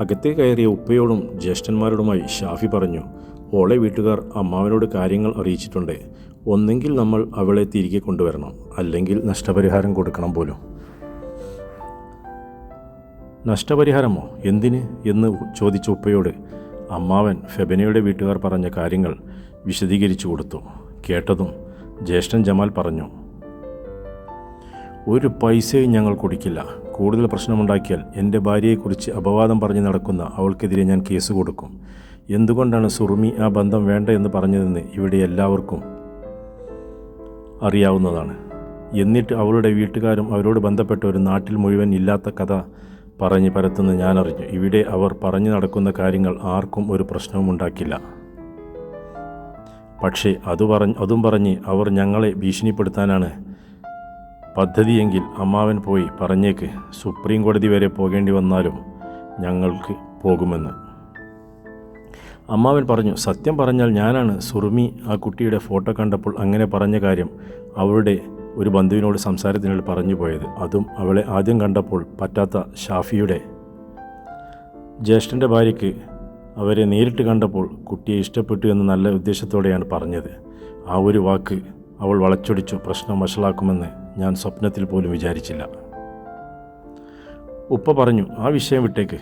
അകത്തേ കയറിയ ഉപ്പയോടും ജ്യേഷ്ഠന്മാരോടുമായി ഷാഫി പറഞ്ഞു ഓളെ വീട്ടുകാർ അമ്മാവനോട് കാര്യങ്ങൾ അറിയിച്ചിട്ടുണ്ട്. ഒന്നെങ്കിൽ നമ്മൾ അവളെ തിരികെ കൊണ്ടുവരണം. അല്ലെങ്കിൽ നഷ്ടപരിഹാരം കൊടുക്കണം പോലും. നഷ്ടപരിഹാരമോ? എന്തിന്? എന്ന് ചോദിച്ച ഉപ്പയോട് അമ്മാവൻ ഫെബനയുടെ വീട്ടുകാർ പറഞ്ഞ കാര്യങ്ങൾ വിശദീകരിച്ചു കൊടുത്തു. കേട്ടതും ജ്യേഷ്ഠൻ ജമാൽ പറഞ്ഞു ഒരു പൈസയും ഞങ്ങൾ കൊടുക്കില്ല. കൂടുതൽ പ്രശ്നമുണ്ടാക്കിയാൽ എന്റെ ഭാര്യയെക്കുറിച്ച് അപവാദം പറഞ്ഞ് നടക്കുന്ന അവൾക്കെതിരെ ഞാൻ കേസ് കൊടുക്കും. എന്തുകൊണ്ടാണ് സുറുമി ആ ബന്ധം വേണ്ട എന്ന് പറഞ്ഞതെന്ന് ഇവിടെ എല്ലാവർക്കും അറിയാവുന്നതാണ്. എന്നിട്ട് അവളുടെ വീട്ടുകാരും അവരോട് ബന്ധപ്പെട്ട ഒരു നാട്ടിൽ മുഴുവൻ ഇല്ലാത്ത കഥ പറഞ്ഞ് പരത്തുന്ന ഞാൻ അറിഞ്ഞു ഇവിടെ അവർ പറഞ്ഞു നടക്കുന്ന കാര്യങ്ങൾ ആർക്കും ഒരു പ്രശ്നവും ഉണ്ടാക്കില്ല. പക്ഷേ അത് പറഞ്ഞ് അതും പറഞ്ഞ് അവർ ഞങ്ങളെ ഭീഷണിപ്പെടുത്താനാണ് പദ്ധതിയെങ്കിൽ അമ്മാവൻ പോയി പറഞ്ഞേക്ക്. സുപ്രീം കോടതി വരെ പോകേണ്ടി വന്നാലും ഞങ്ങൾക്ക് പോകുമെന്ന്. അമ്മാവൻ പറഞ്ഞു സത്യം പറഞ്ഞാൽ ഞാനാണ് സുറുമി ആ കുട്ടിയുടെ ഫോട്ടോ കണ്ടപ്പോൾ അങ്ങനെ പറഞ്ഞ കാര്യം അവളുടെ ഒരു ബന്ധുവിനോട് സംസാരത്തിനിടയിൽ പറഞ്ഞു പോയത്. അതും അവളെ ആദ്യം കണ്ടപ്പോൾ പറ്റാത്ത ഷാഫിയുടെ. ജ്യേഷ്ഠന്റെ ഭാര്യയ്ക്ക് അവരെ നേരിട്ട് കണ്ടപ്പോൾ കുട്ടിയെ ഇഷ്ടപ്പെട്ടു എന്ന് നല്ല ഉദ്ദേശത്തോടെയാണ് പറഞ്ഞത്. ആ ഒരു വാക്ക് അവൾ വളച്ചൊടിച്ചു പ്രശ്നം വഷളാക്കുമെന്ന് ഞാൻ സ്വപ്നത്തിൽ പോലും വിചാരിച്ചില്ല. ഉപ്പ പറഞ്ഞു ആ വിഷയം വിട്ടേക്ക്.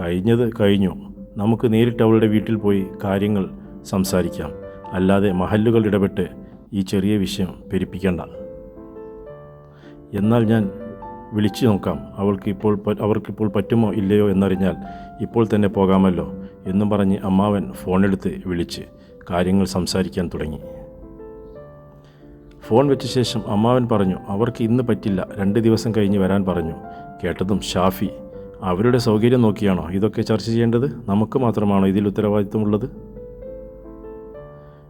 കഴിഞ്ഞത് കഴിഞ്ഞു. നമുക്ക് നേരിട്ട് അവളുടെ വീട്ടിൽ പോയി കാര്യങ്ങൾ സംസാരിക്കാം. അല്ലാതെ മഹല്ലുകൾ ഇടപെട്ട് ഈ ചെറിയ വിഷയം പെരുപ്പിക്കണ്ട. എന്നാൽ ഞാൻ വിളിച്ചു നോക്കാം. അവൾക്ക് ഇപ്പോൾ അവർക്കിപ്പോൾ പറ്റുമോ ഇല്ലയോ എന്നറിഞ്ഞാൽ ഇപ്പോൾ തന്നെ പോകാമല്ലോ എന്നും പറഞ്ഞ് അമ്മാവൻ ഫോണെടുത്ത് വിളിച്ച് കാര്യങ്ങൾ സംസാരിക്കാൻ തുടങ്ങി. ഫോൺ വെച്ച ശേഷം അമ്മാവൻ പറഞ്ഞു അവർക്ക് ഇന്ന് പറ്റില്ല രണ്ട് ദിവസം കഴിഞ്ഞ് വരാൻ പറഞ്ഞു. കേട്ടതും ഷാഫി അവരുടെ സൗകര്യം നോക്കിയാണോ ഇതൊക്കെ ചർച്ച ചെയ്യേണ്ടത്? നമുക്ക് മാത്രമാണോ ഇതിൽ ഉത്തരവാദിത്വമുള്ളത്?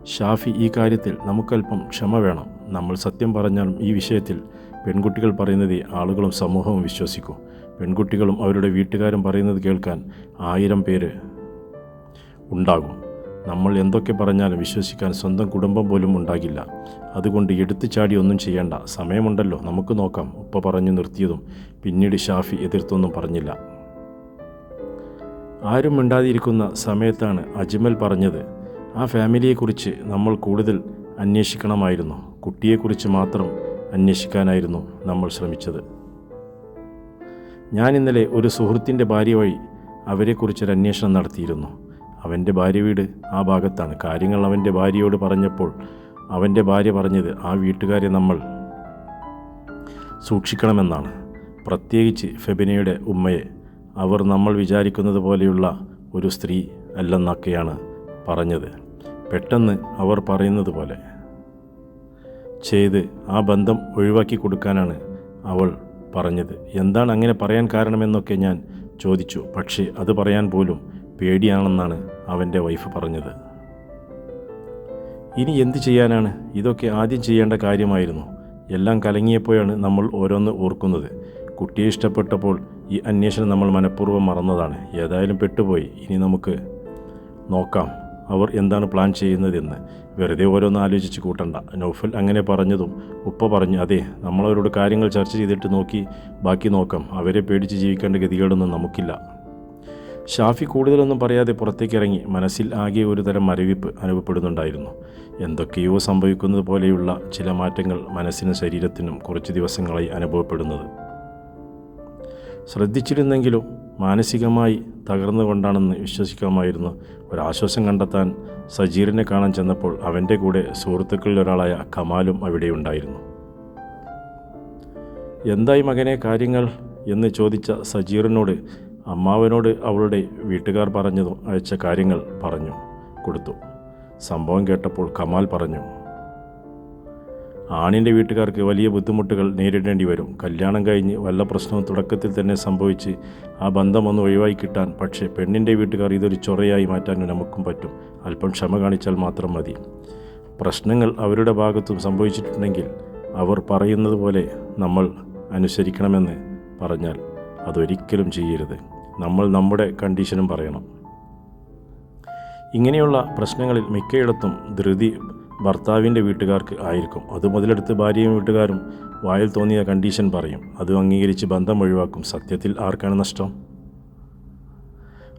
ഷാഫി ഈ കാര്യത്തിൽ നമുക്കല്പം ക്ഷമ വേണം. നമ്മൾ സത്യം പറഞ്ഞാലും ഈ വിഷയത്തിൽ പെൺകുട്ടികൾ പറയുന്നത് ആളുകളും സമൂഹവും വിശ്വസിക്കും. പെൺകുട്ടികളും അവരുടെ വീട്ടുകാരും പറയുന്നത് കേൾക്കാൻ ആയിരം പേര് ഉണ്ടാകും. നമ്മൾ എന്തൊക്കെ പറഞ്ഞാലും വിശ്വസിക്കാൻ സ്വന്തം കുടുംബം പോലും ഉണ്ടാകില്ല. അതുകൊണ്ട് എടുത്തു ചാടി ഒന്നും ചെയ്യേണ്ട സമയമുണ്ടല്ലോ. നമുക്ക് നോക്കാം. ഉപ്പ പറഞ്ഞു നിർത്തിയതും പിന്നീട് ഷാഫി എതിർത്തൊന്നും പറഞ്ഞില്ല. ആരും മിണ്ടാതിരിക്കുന്ന സമയത്താണ് അജ്മൽ പറഞ്ഞത്. ആ ഫാമിലിയെക്കുറിച്ച് നമ്മൾ കൂടുതൽ അന്വേഷിക്കണമായിരുന്നു. കുട്ടിയെക്കുറിച്ച് മാത്രം അന്വേഷിക്കാനായിരുന്നു നമ്മൾ ശ്രമിച്ചത്. ഞാൻ ഇന്നലെ ഒരു സുഹൃത്തിന്റെ ഭാര്യ വഴി അവരെക്കുറിച്ചൊരു അന്വേഷണം നടത്തിയിരുന്നു. അവന്റെ ഭാര്യ വീട് ആ ഭാഗത്താണ്. കാര്യങ്ങൾ അവന്റെ ഭാര്യയോട് പറഞ്ഞപ്പോൾ അവന്റെ ഭാര്യ പറഞ്ഞത് ആ വീട്ടുകാരെ നമ്മൾ സൂക്ഷിക്കണമെന്നാണ്. പ്രത്യേകിച്ച് ഫെബിനയുടെ ഉമ്മയെ. അവർ നമ്മൾ വിചാരിക്കുന്നത് പോലെയുള്ള ഒരു സ്ത്രീ അല്ലെന്നൊക്കെയാണ് പറഞ്ഞത്. പെട്ടെന്ന് അവർ പറയുന്നത് പോലെ ചെയ്ത് ആ ബന്ധം ഒഴിവാക്കി കൊടുക്കാനാണ് അവൾ പറഞ്ഞത്. എന്താണ് അങ്ങനെ പറയാൻ കാരണമെന്നൊക്കെ ഞാൻ ചോദിച്ചു. പക്ഷേ അത് പറയാൻ പോലും പേടിയാണെന്നാണ് അവന്റെ വൈഫ് പറഞ്ഞത്. ഇനി എന്ത് ചെയ്യാനാണ്? ഇതൊക്കെ ആദ്യം ചെയ്യേണ്ട കാര്യമായിരുന്നു. എല്ലാം കലങ്ങിയപ്പോഴാണ് നമ്മൾ ഓരോന്ന് ഓർക്കുന്നത്. കുട്ടിയെ ഇഷ്ടപ്പെട്ടപ്പോൾ ഈ അന്വേഷണം നമ്മൾ മനഃപൂർവം മറന്നതാണ്. ഏതായാലും പെട്ടുപോയി. ഇനി നമുക്ക് നോക്കാം അവർ എന്താണ് പ്ലാൻ ചെയ്യുന്നതെന്ന്. വെറുതെ ഓരോന്ന് ആലോചിച്ച് കൂട്ടണ്ട. നൗഫൽ അങ്ങനെ പറഞ്ഞതും ഉപ്പ പറഞ്ഞു അതെ നമ്മളവരോട് കാര്യങ്ങൾ ചർച്ച ചെയ്തിട്ട് നോക്കി ബാക്കി നോക്കാം. അവരെ പേടിച്ച് ജീവിക്കേണ്ട ഗതികേടൊന്നും നമുക്കില്ല. ഷാഫി കൂടുതലൊന്നും പറയാതെ പുറത്തേക്ക് ഇറങ്ങി മനസ്സിൽ ആകെ ഒരു തരം മരവിപ്പ് അനുഭവപ്പെടുന്നുണ്ടായിരുന്നു. എന്തൊക്കെയോ സംഭവിക്കുന്നത് പോലെയുള്ള ചില മാറ്റങ്ങൾ മനസ്സിനും ശരീരത്തിനും കുറച്ച് ദിവസങ്ങളായി അനുഭവപ്പെടുന്നത്. ശ്രദ്ധിച്ചിരുന്നെങ്കിലും മാനസികമായി തകർന്നുകൊണ്ടാണെന്ന് വിശ്വസിക്കാമായിരുന്നു. ഒരാശ്വാസം കണ്ടെത്താൻ സജീറിനെ കാണാൻ ചെന്നപ്പോൾ അവന്റെ കൂടെ സുഹൃത്തുക്കളിൽ ഒരാളായ കമാലും അവിടെയുണ്ടായിരുന്നു എന്തായി മകനെ കാര്യങ്ങൾ? എന്ന് ചോദിച്ച സജീറിനോട് അമ്മാവനോട് അവളുടെ വീട്ടുകാർ പറഞ്ഞതും അയച്ച കാര്യങ്ങൾ പറഞ്ഞു കൊടുത്തു. സംഭവം കേട്ടപ്പോൾ കമാൽ പറഞ്ഞു ആണിന്റെ വീട്ടുകാർക്ക് വലിയ ബുദ്ധിമുട്ടുകൾ നേരിടേണ്ടി വരും. കല്യാണം കഴിഞ്ഞ് വല്ല പ്രശ്നവും തുടക്കത്തിൽ തന്നെ സംഭവിച്ച് ആ ബന്ധം ഒന്ന് ഒഴിവായി കിട്ടാൻ പക്ഷേ പെണ്ണിന്റെ വീട്ടുകാർ ഇതൊരു ചൊറയായി മാറ്റാൻ നമുക്കും പറ്റും. അല്പം ക്ഷമ കാണിച്ചാൽ മാത്രം മതി. പ്രശ്നങ്ങൾ അവരുടെ ഭാഗത്തും സംഭവിച്ചിട്ടുണ്ടെങ്കിൽ അവർ പറയുന്നത് പോലെ നമ്മൾ അനുസരിക്കണമെന്ന് പറഞ്ഞാൽ അതൊരിക്കലും ചെയ്യരുത്. നമ്മൾ നമ്മുടെ കണ്ടീഷനും പറയണം. ഇങ്ങനെയുള്ള പ്രശ്നങ്ങളിൽ മിക്കയിടത്തും ധൃതി ഭർത്താവിന്റെ വീട്ടുകാർക്ക് ആയിരിക്കും. അത് മുതലെടുത്ത് ഭാര്യയും വീട്ടുകാരും വായിൽ തോന്നിയ കണ്ടീഷൻ പറയും. അത് അംഗീകരിച്ച് ബന്ധം ഒഴിവാക്കും. സത്യത്തിൽ ആർക്കാണ് നഷ്ടം?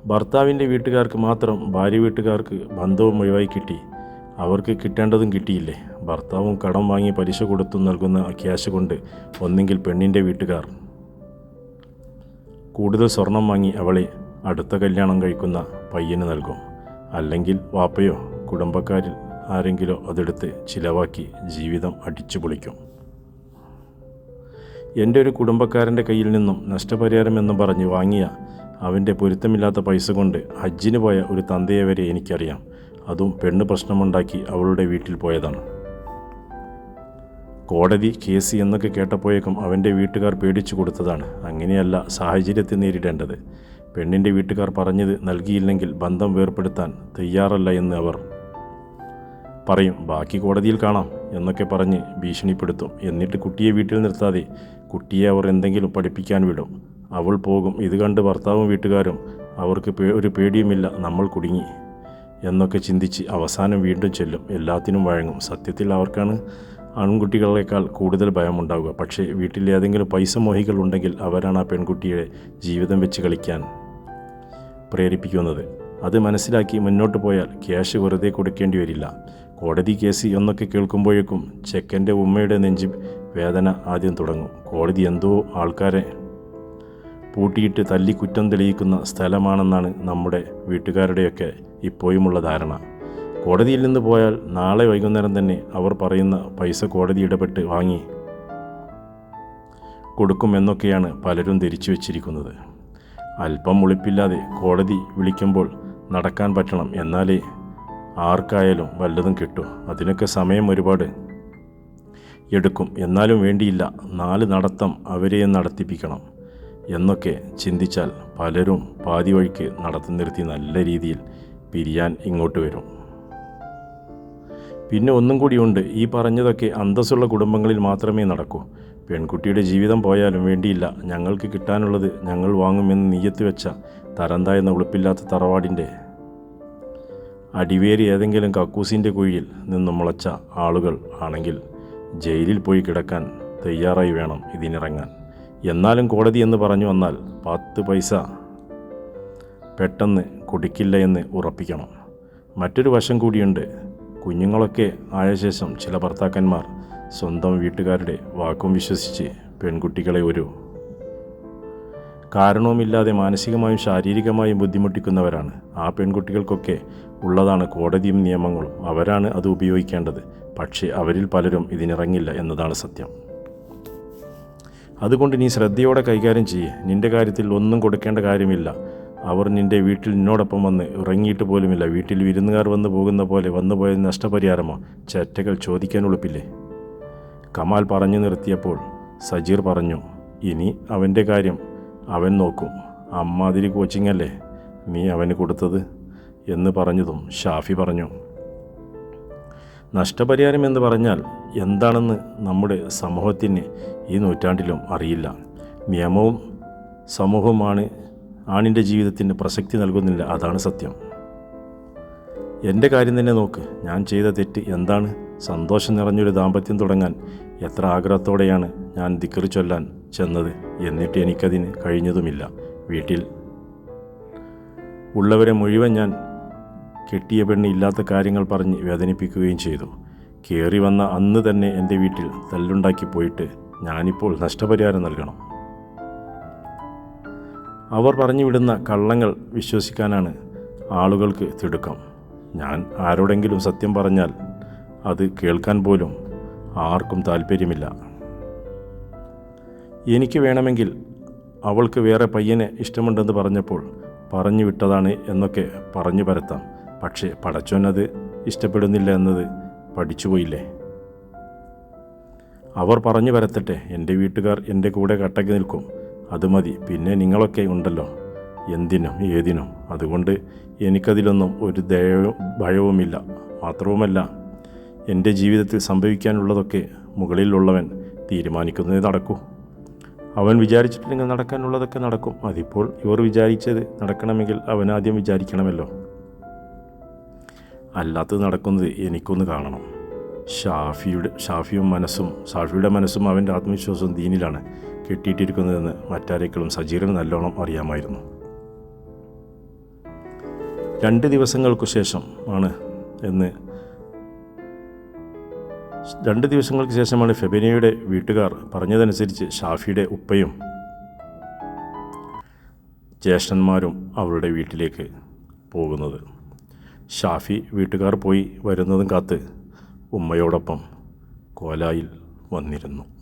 ഭർത്താവിന്റെ വീട്ടുകാർക്ക് മാത്രം ഭാര്യ വീട്ടുകാർക്ക് ബന്ധവും ഒഴിവായി കിട്ടി. അവർക്ക് കിട്ടേണ്ടതും കിട്ടിയില്ലേ? ഭർത്താവും കടം വാങ്ങി പലിശ കൊടുത്തു നൽകുന്ന ക്യാഷ് കൊണ്ട് ഒന്നെങ്കിൽ പെണ്ണിന്റെ വീട്ടുകാർ കൂടുതൽ സ്വർണം വാങ്ങി അവളെ അടുത്ത കല്യാണം കഴിക്കുന്ന പയ്യന് നൽകും. അല്ലെങ്കിൽ വാപ്പയോ കുടുംബക്കാരിൽ ആരെങ്കിലോ അതെടുത്ത് ചിലവാക്കി ജീവിതം അടിച്ചു പൊളിക്കും. എന്റെ ഒരു കുടുംബക്കാരന്റെ കയ്യിൽ നിന്നും നഷ്ടപരിഹാരം എന്ന് പറഞ്ഞ് വാങ്ങിയ അവന്റെ പൊരുത്തമില്ലാത്ത പൈസ കൊണ്ട് ഹജ്ജിന് പോയ ഒരു തന്തയെ വരെ എനിക്കറിയാം. അതും പെണ്ണ് പ്രശ്നമുണ്ടാക്കി അവളുടെ വീട്ടിൽ പോയതാണ്. കോടതി കേസ് എന്നൊക്കെ കേട്ടപ്പോഴേക്കും അവന്റെ വീട്ടുകാർ പേടിച്ചു കൊടുത്തതാണ്. അങ്ങനെയല്ല സാഹചര്യത്തെ നേരിടേണ്ടത്. പെണ്ണിന്റെ വീട്ടുകാർ പറഞ്ഞത് നൽകിയില്ലെങ്കിൽ ബന്ധം വേർപ്പെടുത്താൻ തയ്യാറല്ല എന്ന് അവർ പറയും. ബാക്കി കോടതിയിൽ കാണാം എന്നൊക്കെ പറഞ്ഞ് ഭീഷണിപ്പെടുത്തും. എന്നിട്ട് കുട്ടിയെ വീട്ടിൽ നിർത്താതെ കുട്ടിയെ അവർ എന്തെങ്കിലും പഠിപ്പിക്കാൻ വിടും. അവൾ പോകും. ഇത് കണ്ട് ഭർത്താവും വീട്ടുകാരും അവർക്ക് ഒരു പേടിയുമില്ല. നമ്മൾ കുടുങ്ങി എന്നൊക്കെ ചിന്തിച്ച് അവസാനം വീണ്ടും ചെല്ലും. എല്ലാത്തിനും വഴങ്ങും. സത്യത്തിൽ അവർക്കാണ് ആൺകുട്ടികളെക്കാൾ കൂടുതൽ ഭയമുണ്ടാവുക. പക്ഷേ വീട്ടിൽ ഏതെങ്കിലും പൈസ മോഹികൾ ഉണ്ടെങ്കിൽ അവരാണ് ആ പെൺകുട്ടിയെ ജീവിതം വെച്ച് കളിക്കാൻ പ്രേരിപ്പിക്കുന്നത്. അത് മനസ്സിലാക്കി മുന്നോട്ട് പോയാൽ ക്യാഷ് വെറുതെ കൊടുക്കേണ്ടി വരില്ല. കോടതി കേസ് എന്നൊക്കെ കേൾക്കുമ്പോഴേക്കും ചെക്കന്റെ ഉമ്മയുടെ നെഞ്ചി വേദന ആദ്യം തുടങ്ങും. കോടതി എന്തോ ആൾക്കാരെ പൂട്ടിയിട്ട് തല്ലി കുറ്റം തെളിയിക്കുന്ന സ്ഥലമാണെന്നാണ് നമ്മുടെ വീട്ടുകാരുടെയൊക്കെ ഇപ്പോഴുമുള്ള ധാരണ. കോടതിയിൽ നിന്ന് പോയാൽ നാളെ വൈകുന്നേരം തന്നെ അവർ പറയുന്ന പൈസ കോടതി ഇടപെട്ട് വാങ്ങി കൊടുക്കുമെന്നൊക്കെയാണ് പലരും ധരിച്ചു വച്ചിരിക്കുന്നത്. അല്പം മുളിപ്പില്ലാതെ കോടതി വിളിക്കുമ്പോൾ നടക്കാൻ പറ്റണം എന്നാലേ ആർക്കായാലും വല്ലതും കിട്ടൂ. അതിനൊക്കെ സമയം ഒരുപാട് എടുക്കും. എന്നാലും വേണ്ടിയില്ല നാല് നടത്തം അവരെയും നടത്തിപ്പിക്കണം എന്നൊക്കെ ചിന്തിച്ചാൽ പലരും പാതി വഴിക്ക് നടത്തം നിർത്തി നല്ല രീതിയിൽ പിരിയാൻ ഇങ്ങോട്ട് വരും. പിന്നെ ഒന്നും കൂടിയുണ്ട്. ഈ പറഞ്ഞതൊക്കെ അന്തസ്സുള്ള കുടുംബങ്ങളിൽ മാത്രമേ നടക്കൂ. പെൺകുട്ടിയുടെ ജീവിതം പോയാലും വേണ്ടിയില്ല. ഞങ്ങൾക്ക് കിട്ടാനുള്ളത് ഞങ്ങൾ വാങ്ങുമെന്ന് നീയത്ത് വെച്ച തരന്തായെന്ന ഉളുപ്പില്ലാത്ത തറവാടിന്റെ അടിവേരി ഏതെങ്കിലും കക്കൂസിന്റെ കുഴിയിൽ നിന്നും മുളച്ച ആളുകൾ ആണെങ്കിൽ ജയിലിൽ പോയി കിടക്കാൻ തയ്യാറായി വേണം ഇതിനിറങ്ങാൻ. എന്നാലും കോടതി എന്ന് പറഞ്ഞു വന്നാൽ പത്ത് പൈസ പെട്ടെന്ന് കുടിക്കില്ല എന്ന് ഉറപ്പിക്കണം. മറ്റൊരു വശം കൂടിയുണ്ട്. കുഞ്ഞുങ്ങളൊക്കെ ആയ ശേഷം ചില ഭർത്താക്കന്മാർ സ്വന്തം വീട്ടുകാരുടെ വാക്കും വിശ്വസിച്ച് പെൺകുട്ടികളെ ഒരു കാരണവുമില്ലാതെ മാനസികമായും ശാരീരികമായും ബുദ്ധിമുട്ടിക്കുന്നവരാണ്. ആ പെൺകുട്ടികൾക്കൊക്കെ ഉള്ളതാണ് കോടതിയും നിയമങ്ങളും. അവരാണ് അത് ഉപയോഗിക്കേണ്ടത്. പക്ഷേ അവരിൽ പലരും ഇതിനിറങ്ങില്ല എന്നതാണ് സത്യം. അതുകൊണ്ട് നീ ശ്രദ്ധയോടെ കൈകാര്യം ചെയ്യേ. നിന്റെ കാര്യത്തിൽ ഒന്നും കൊടുക്കേണ്ട കാര്യമില്ല. അവർ നിന്റെ വീട്ടിൽ നിന്നോടൊപ്പം വന്ന് ഇറങ്ങിയിട്ട് പോലുമില്ല. വീട്ടിൽ വിരുന്നുകാർ വന്ന് പോകുന്ന പോലെ വന്നു പോയ നഷ്ടപരിഹാരമോ? ചേറ്റകൾ ചോദിക്കാൻ ഉളുപ്പില്ലേ? കമാൽ പറഞ്ഞു നിർത്തിയപ്പോൾ സജീർ പറഞ്ഞു ഇനി അവന്റെ കാര്യം അവൻ നോക്കും. അമ്മാതിരി കോച്ചിങ് അല്ലേ നീ അവന് കൊടുത്തത്? എന്ന് പറഞ്ഞതും ഷാഫി പറഞ്ഞു നഷ്ടപരിഹാരം എന്ന് പറഞ്ഞാൽ എന്താണെന്ന് നമ്മുടെ സമൂഹത്തിന് ഈ നൂറ്റാണ്ടിലും അറിയില്ല. നിയമവും സമൂഹവുമാണ് ആണിന്റെ ജീവിതത്തിന് പ്രസക്തി നൽകുന്നില്ല അതാണ് സത്യം. എന്റെ കാര്യം തന്നെ നോക്ക് ഞാൻ ചെയ്ത തെറ്റ് എന്താണ്? സന്തോഷം നിറഞ്ഞൊരു ദാമ്പത്യം തുടങ്ങാൻ എത്ര ആഗ്രഹത്തോടെയാണ് ഞാൻ ദിക്കറി ചൊല്ലാൻ ചെന്നത് എന്നിട്ട് എനിക്കതിന് കഴിഞ്ഞതുമില്ല. വീട്ടിൽ ഉള്ളവരെ മുഴുവൻ ഞാൻ കെട്ടിയ പെണ്ണ് ഇല്ലാത്ത കാര്യങ്ങൾ പറഞ്ഞ് വേദനിപ്പിക്കുകയും ചെയ്തു. കയറി വന്ന അന്ന് തന്നെ എന്റെ വീട്ടിൽ തല്ലുണ്ടാക്കി പോയിട്ട് ഞാനിപ്പോൾ നഷ്ടപരിഹാരം നൽകണം. അവർ പറഞ്ഞു വിടുന്ന കള്ളങ്ങൾ വിശ്വസിക്കാനാണ് ആളുകൾക്ക് തിടുക്കം. ഞാൻ ആരോടെങ്കിലും സത്യം പറഞ്ഞാൽ അത് കേൾക്കാൻ പോലും ആർക്കും താല്പര്യമില്ല എനിക്ക് വേണമെങ്കിൽ അവൾക്ക് വേറെ പയ്യനെ ഇഷ്ടമുണ്ടെന്ന് പറഞ്ഞപ്പോൾ പറഞ്ഞു വിട്ടതാണ് എന്നൊക്കെ പറഞ്ഞു പരത്താം. പക്ഷേ പടച്ചോനത് ഇഷ്ടപ്പെടുന്നില്ല എന്നത് പഠിച്ചുപോയില്ലേ അവർ പറഞ്ഞു വരത്തട്ടെ എന്റെ വീട്ടുകാർ എന്റെ കൂടെ കട്ടക്ക് നിൽക്കും. അത് മതി. പിന്നെ നിങ്ങളൊക്കെ ഉണ്ടല്ലോ. എന്തിനും ഏതിനും. അതുകൊണ്ട് എനിക്കതിലൊന്നും ഒരു ദയവും ഭയവുമില്ല. മാത്രവുമല്ല എന്റെ ജീവിതത്തിൽ സംഭവിക്കാനുള്ളതൊക്കെ മുകളിലുള്ളവൻ തീരുമാനിക്കുന്നതേ നടക്കൂ. അവൻ വിചാരിച്ചിട്ടുണ്ടെങ്കിൽ നടക്കാനുള്ളതൊക്കെ നടക്കും. അതിപ്പോൾ ഇവർ വിചാരിച്ചത് നടക്കണമെങ്കിൽ അവൻ ആദ്യം വിചാരിക്കണമല്ലോ. അല്ലാത്തത് നടക്കുന്നത് എനിക്കൊന്ന് കാണണം. ഷാഫിയുടെ ഷാഫിയും മനസ്സും ഷാഫിയുടെ മനസ്സും അവന്റെ ആത്മവിശ്വാസവും ദീനിലാണ് കെട്ടിയിട്ടിരിക്കുന്നതെന്ന് മറ്റാരേക്കളും സജീറിന് നല്ലോണം അറിയാമായിരുന്നു. രണ്ട് ദിവസങ്ങൾക്കു ശേഷം ആണ് എന്ന് രണ്ട് ദിവസങ്ങൾക്ക് ശേഷമാണ് ഫെബിനയുടെ വീട്ടുകാർ പറഞ്ഞതനുസരിച്ച് ഷാഫിയുടെ ഉപ്പയും ജ്യേഷ്ഠന്മാരും അവളുടെ വീട്ടിലേക്ക് പോകുന്നത്. ഷാഫി വീട്ടുകാർ പോയി വരുന്നതും കാത്ത് ഉമ്മയോടൊപ്പം കോലായിൽ വന്നിരുന്നു.